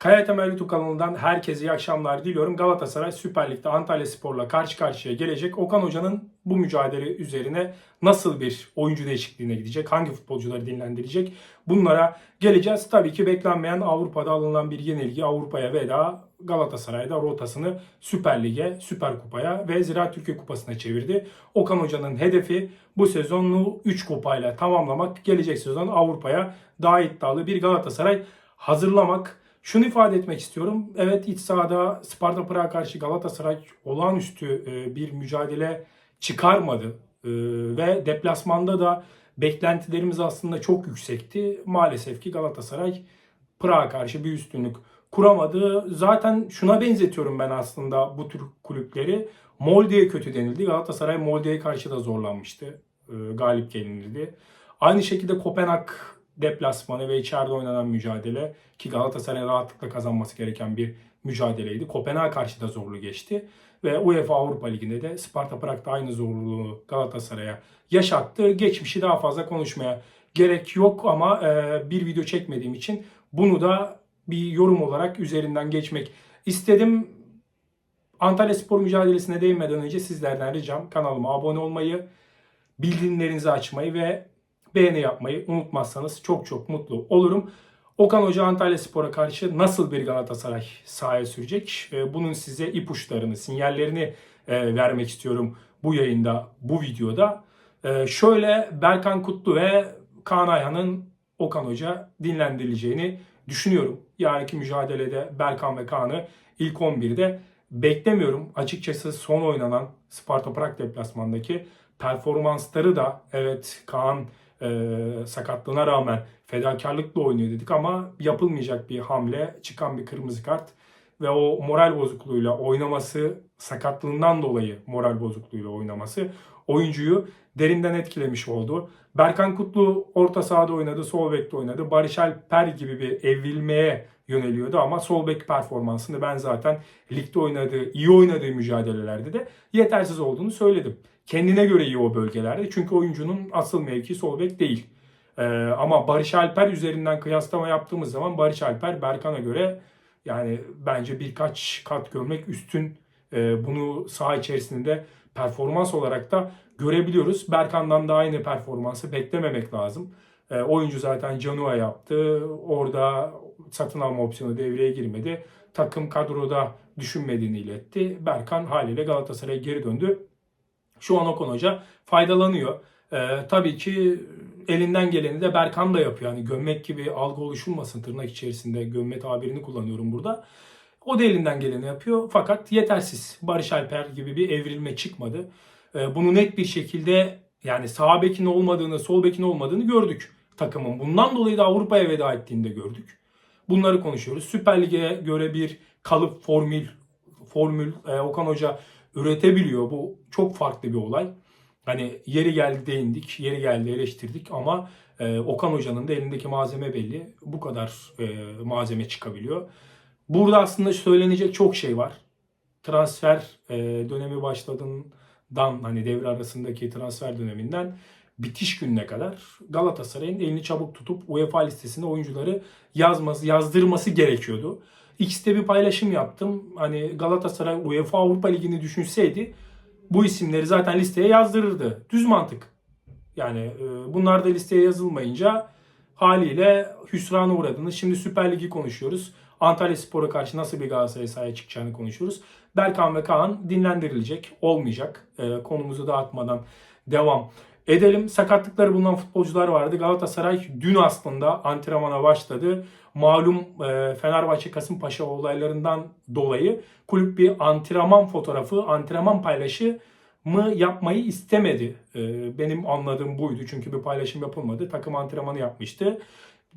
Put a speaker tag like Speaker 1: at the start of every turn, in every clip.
Speaker 1: Kaya Temel YouTube kanalından herkese iyi akşamlar diliyorum. Galatasaray Süper Lig'de Antalya Spor'la karşı karşıya gelecek. Okan Hoca'nın bu mücadele üzerine nasıl bir oyuncu değişikliğine gidecek? Hangi futbolcuları dinlendirecek? Bunlara geleceğiz. Tabii ki beklenmeyen Avrupa'da alınan bir yenilgi Avrupa'ya veda Galatasaray'da rotasını Süper Lig'e, Süper Kupa'ya ve Ziraat Türkiye Kupası'na çevirdi. Okan Hoca'nın hedefi bu sezonu 3 kupayla tamamlamak. Gelecek sezon Avrupa'ya daha iddialı bir Galatasaray hazırlamak. Şunu ifade etmek istiyorum. Evet iç sahada Sparta Prag'a karşı Galatasaray olağanüstü e, bir mücadele çıkarmadı. E, Ve deplasmanda da beklentilerimiz aslında çok yüksekti. Maalesef ki Galatasaray Prag'a karşı bir üstünlük kuramadı. Zaten şuna benzetiyorum ben aslında bu tür kulüpleri. Molde'ye kötü denildi. Galatasaray Molde'ye karşı da zorlanmıştı. E, Galip gelinildi. Aynı şekilde Kopenhag deplasmanı ve içeride oynanan mücadele ki Galatasaray'ın rahatlıkla kazanması gereken bir mücadeleydi. Kopenhag'a karşı da zorlu geçti. Ve UEFA Avrupa Ligi'nde de Sparta Prag'da aynı zorluluğu Galatasaray'a yaşattı. Geçmişi daha fazla konuşmaya gerek yok ama e, bir video çekmediğim için bunu da bir yorum olarak üzerinden geçmek istedim. Antalya Spor mücadelesine değinmeden önce sizlerden ricam kanalıma abone olmayı, bildirimlerinizi açmayı ve beğeni yapmayı unutmazsanız çok çok mutlu olurum. Okan Hoca Antalya Spor'a karşı nasıl bir Galatasaray sahaya sürecek? E, Bunun size ipuçlarını, sinyallerini e, vermek istiyorum bu yayında, bu videoda. E, Şöyle Berkan Kutlu ve Kaan Ayhan'ın Okan Hoca dinlendirileceğini düşünüyorum. Yarınki mücadelede Berkan ve Kaan'ı ilk 11'de beklemiyorum. Açıkçası son oynanan Sparta Prag deplasmandaki performansları da evet Kaan e, sakatlığına rağmen fedakarlıkla oynuyor dedik ama yapılmayacak bir hamle, çıkan bir kırmızı kart ve o moral bozukluğuyla oynaması, sakatlığından dolayı moral bozukluğuyla oynaması oyuncuyu derinden etkilemiş oldu. Berkan Kutlu orta sahada oynadı, sol bekte oynadı. Barış Alper gibi bir evrilmeye yöneliyordu ama sol bek performansını ben zaten ligde oynadığı, iyi oynadığı mücadelelerde de yetersiz olduğunu söyledim. Kendine göre iyi o bölgelerde çünkü oyuncunun asıl mevki sol bek değil. Ee, ama Barış Alper üzerinden kıyaslama yaptığımız zaman Barış Alper Berkan'a göre yani bence birkaç kat görmek üstün. Ee, bunu saha içerisinde performans olarak da görebiliyoruz. Berkan'dan da aynı performansı beklememek lazım. Ee, oyuncu zaten Canua yaptı. Orada satın alma opsiyonu devreye girmedi. Takım kadroda düşünmediğini iletti. Berkan haliyle Galatasaray'a geri döndü. Şu an Okan Hoca faydalanıyor. Ee, tabii ki elinden geleni de Berkan da yapıyor. Yani gömmek gibi algı oluşulmasın tırnak içerisinde gömme tabirini kullanıyorum burada. O da elinden geleni yapıyor fakat yetersiz. Barış Alper gibi bir evrilme çıkmadı. Ee, bunu net bir şekilde yani sağ bekin olmadığını, sol bekin olmadığını gördük takımın. Bundan dolayı da Avrupa'ya veda ettiğini de gördük. Bunları konuşuyoruz. Süper Lig'e göre bir kalıp formül formül e, Okan Hoca üretebiliyor. Bu çok farklı bir olay. Hani yeri geldi değindik, yeri geldi eleştirdik ama e, Okan Hoca'nın da elindeki malzeme belli. Bu kadar e, malzeme çıkabiliyor. Burada aslında söylenecek çok şey var. Transfer e, dönemi başladığından hani devre arasındaki transfer döneminden bitiş gününe kadar Galatasaray'ın elini çabuk tutup UEFA listesine oyuncuları yazması, yazdırması gerekiyordu. X'te bir paylaşım yaptım. Hani Galatasaray UEFA Avrupa Ligi'ni düşünseydi bu isimleri zaten listeye yazdırırdı. Düz mantık. Yani e, bunlar da listeye yazılmayınca haliyle hüsrana uğradınız. Şimdi Süper Lig'i konuşuyoruz. Antalya Spor'a karşı nasıl bir Galatasaray sahaya çıkacağını konuşuyoruz. Berkan ve Kaan dinlendirilecek. Olmayacak. E, konumuzu dağıtmadan devam edelim. Sakatlıkları bulunan futbolcular vardı. Galatasaray dün aslında antrenmana başladı. Malum e, Fenerbahçe Kasımpaşa olaylarından dolayı kulüp bir antrenman fotoğrafı, antrenman paylaşı mı yapmayı istemedi. E, benim anladığım buydu. Çünkü bir paylaşım yapılmadı. Takım antrenmanı yapmıştı.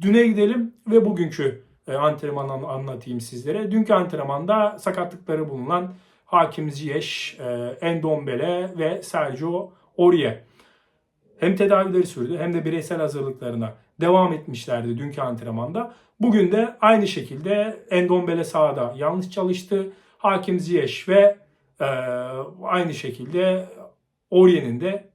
Speaker 1: Düne gidelim ve bugünkü e, antrenmanı anlatayım sizlere. Dünkü antrenmanda sakatlıkları bulunan Hakim Ziyech, e, Endombele ve Sergio Aurier hem tedavileri sürdü hem de bireysel hazırlıklarına devam etmişlerdi dünkü antrenmanda. Bugün de aynı şekilde Endombele sahada yanlış çalıştı. Hakim Ziyech ve e, aynı şekilde Oryen'in de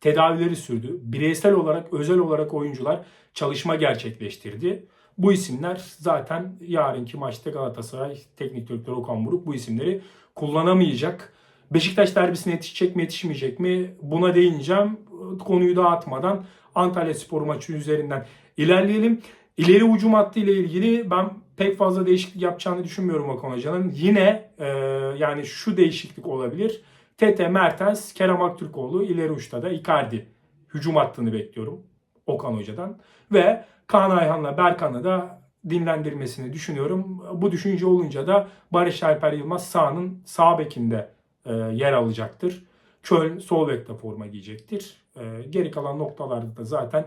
Speaker 1: tedavileri sürdü. Bireysel olarak, özel olarak oyuncular çalışma gerçekleştirdi. Bu isimler zaten yarınki maçta Galatasaray Teknik Direktörü Okan Buruk bu isimleri kullanamayacak. Beşiktaş derbisine yetişecek mi yetişmeyecek mi buna değineceğim. Konuyu dağıtmadan Antalya Spor maçı üzerinden ilerleyelim. İleri hücum hattı ile ilgili ben pek fazla değişiklik yapacağını düşünmüyorum Okan Hoca'nın. Yine e, yani şu değişiklik olabilir. Tete, Mertens, Kerem Aktürkoğlu, ileri uçta da Icardi hücum hattını bekliyorum Okan Hoca'dan. Ve Kaan Ayhan'la Berkan'ı da dinlendirmesini düşünüyorum. Bu düşünce olunca da Barış Alper Yılmaz sağının sağ bekinde yer alacaktır. Köln sol bekte forma giyecektir. E, geri kalan noktalarda da zaten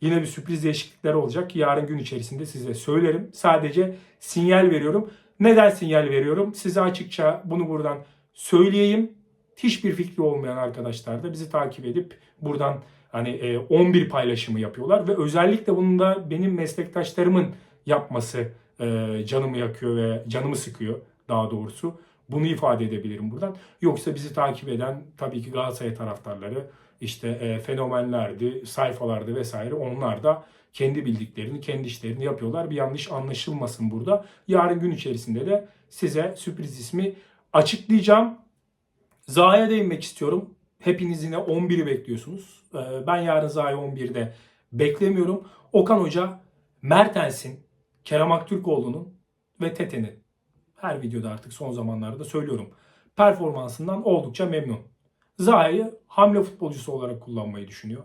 Speaker 1: yine bir sürpriz değişiklikler olacak. Yarın gün içerisinde size söylerim. Sadece sinyal veriyorum. Neden sinyal veriyorum? Size açıkça bunu buradan söyleyeyim. Hiçbir fikri olmayan arkadaşlar da bizi takip edip buradan hani e, 11 paylaşımı yapıyorlar ve özellikle bunu da benim meslektaşlarımın yapması e, canımı yakıyor ve canımı sıkıyor daha doğrusu. Bunu ifade edebilirim buradan. Yoksa bizi takip eden tabii ki Galatasaray taraftarları işte e, fenomenlerdi, sayfalardı vesaire onlar da kendi bildiklerini, kendi işlerini yapıyorlar. Bir yanlış anlaşılmasın burada. Yarın gün içerisinde de size sürpriz ismi açıklayacağım. Zaha'ya değinmek istiyorum. Hepiniz yine 11'i bekliyorsunuz. Ee, Ben yarın Zaha'yı 11'de beklemiyorum. Okan Hoca Mertens'in, Kerem Aktürkoğlu'nun ve Tete'nin her videoda artık son zamanlarda söylüyorum. Performansından oldukça memnun. Zaha'yı hamle futbolcusu olarak kullanmayı düşünüyor.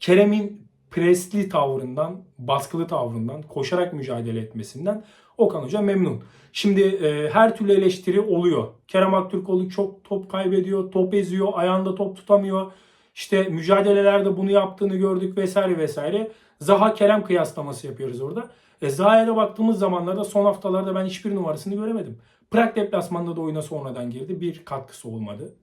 Speaker 1: Kerem'in presli tavrından, baskılı tavrından, koşarak mücadele etmesinden Okan Hoca memnun. Şimdi e, her türlü eleştiri oluyor. Kerem Aktürkoğlu çok top kaybediyor, top eziyor, ayağında top tutamıyor. İşte mücadelelerde bunu yaptığını gördük vesaire vesaire. Zaha Kerem kıyaslaması yapıyoruz orada. E, Zaha'ya baktığımız zamanlarda son haftalarda ben hiçbir numarasını göremedim. Prag deplasmanında da oyuna sonradan girdi. Bir katkısı olmadı.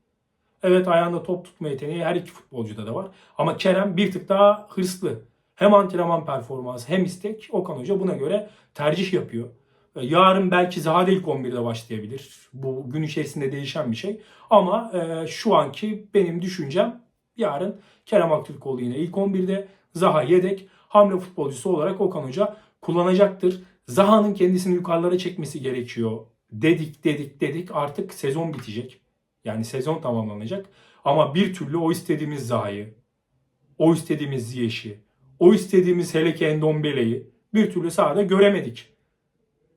Speaker 1: Evet ayağında top tutma yeteneği her iki futbolcuda da var. Ama Kerem bir tık daha hırslı. Hem antrenman performansı hem istek. Okan Hoca buna göre tercih yapıyor. E, Yarın belki Zaha da ilk 11'de başlayabilir. Bu gün içerisinde değişen bir şey. Ama e, şu anki benim düşüncem yarın Kerem Aktürkoğlu yine ilk 11'de. Zaha yedek. Hamle futbolcusu olarak Okan Hoca kullanacaktır. Zaha'nın kendisini yukarılara çekmesi gerekiyor. Dedik dedik dedik artık sezon bitecek. Yani sezon tamamlanacak. Ama bir türlü o istediğimiz Zaha'yı, o istediğimiz Ziyech'i, o istediğimiz hele ki Endombele'yi bir türlü sahada göremedik.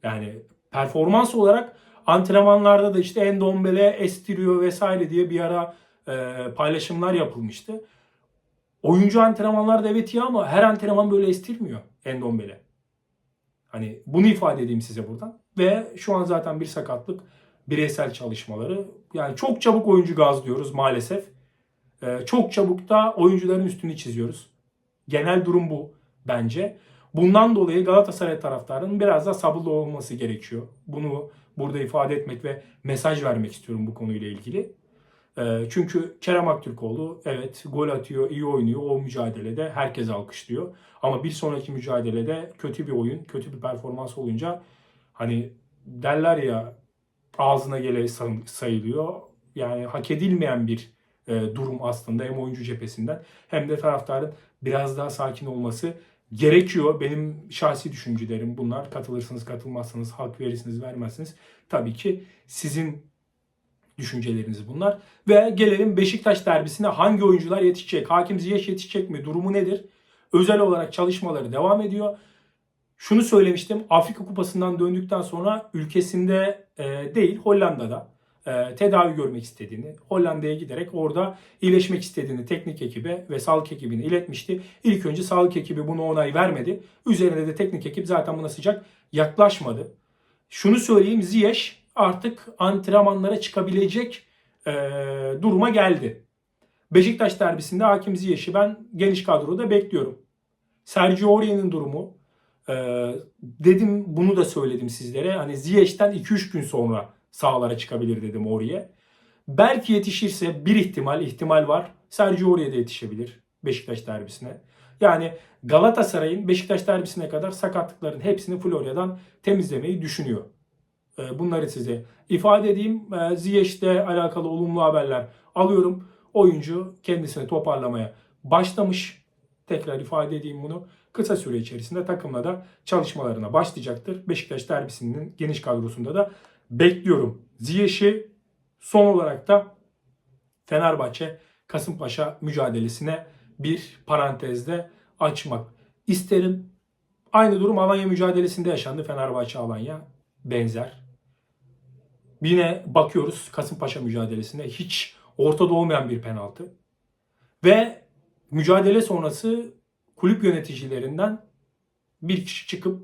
Speaker 1: Yani performans olarak antrenmanlarda da işte Endombele estiriyor vesaire diye bir ara e, paylaşımlar yapılmıştı. Oyuncu antrenmanlarda evet iyi ama her antrenman böyle estirmiyor Endombele. Hani bunu ifade edeyim size buradan. Ve şu an zaten bir sakatlık bireysel çalışmaları. Yani çok çabuk oyuncu gazlıyoruz maalesef. Ee, çok çabuk da oyuncuların üstünü çiziyoruz. Genel durum bu bence. Bundan dolayı Galatasaray taraftarının biraz daha sabırlı olması gerekiyor. Bunu burada ifade etmek ve mesaj vermek istiyorum bu konuyla ilgili. Ee, çünkü Kerem Aktürkoğlu evet gol atıyor, iyi oynuyor. O mücadelede herkes alkışlıyor. Ama bir sonraki mücadelede kötü bir oyun, kötü bir performans olunca hani derler ya ağzına gele say- sayılıyor. Yani hak edilmeyen bir e, durum aslında hem oyuncu cephesinden hem de taraftarın biraz daha sakin olması gerekiyor. Benim şahsi düşüncelerim bunlar. Katılırsınız, katılmazsınız, hak verirsiniz, vermezsiniz. Tabii ki sizin düşünceleriniz bunlar. Ve gelelim Beşiktaş derbisine hangi oyuncular yetişecek? Hakim Ziyech yetişecek mi? Durumu nedir? Özel olarak çalışmaları devam ediyor. Şunu söylemiştim. Afrika Kupası'ndan döndükten sonra ülkesinde e, değil Hollanda'da e, tedavi görmek istediğini, Hollanda'ya giderek orada iyileşmek istediğini teknik ekibe ve sağlık ekibine iletmişti. İlk önce sağlık ekibi buna onay vermedi. Üzerine de teknik ekip zaten buna sıcak yaklaşmadı. Şunu söyleyeyim Ziyech artık antrenmanlara çıkabilecek e, duruma geldi. Beşiktaş derbisinde Hakim Ziyech'i ben geniş kadroda bekliyorum. Sergio Aurier'in durumu ee, dedim bunu da söyledim sizlere. Hani Ziyech'ten 2-3 gün sonra sahalara çıkabilir dedim Aurier. Belki yetişirse bir ihtimal ihtimal var. Sergio Aurier de yetişebilir Beşiktaş derbisine. Yani Galatasaray'ın Beşiktaş derbisine kadar sakatlıkların hepsini Florya'dan temizlemeyi düşünüyor. Ee, Bunları size ifade edeyim. Ee, Ziyech'le alakalı olumlu haberler alıyorum. Oyuncu kendisini toparlamaya başlamış. Tekrar ifade edeyim bunu. kısa süre içerisinde takımla da çalışmalarına başlayacaktır. Beşiktaş derbisinin geniş kadrosunda da bekliyorum. Ziyech'i son olarak da Fenerbahçe Kasımpaşa mücadelesine bir parantezde açmak isterim. Aynı durum Alanya mücadelesinde yaşandı. Fenerbahçe Alanya benzer. Yine bakıyoruz Kasımpaşa mücadelesinde hiç ortada olmayan bir penaltı. Ve mücadele sonrası kulüp yöneticilerinden bir kişi çıkıp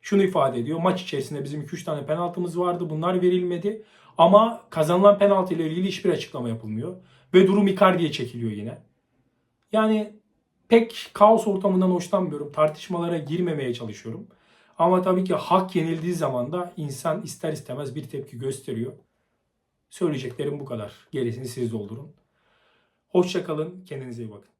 Speaker 1: şunu ifade ediyor. Maç içerisinde bizim 2-3 tane penaltımız vardı. Bunlar verilmedi. Ama kazanılan penaltı ile ilgili hiçbir açıklama yapılmıyor. Ve durum Icardi'ye çekiliyor yine. Yani pek kaos ortamından hoşlanmıyorum. Tartışmalara girmemeye çalışıyorum. Ama tabii ki hak yenildiği zaman da insan ister istemez bir tepki gösteriyor. Söyleyeceklerim bu kadar. Gerisini siz doldurun. Hoşçakalın. Kendinize iyi bakın.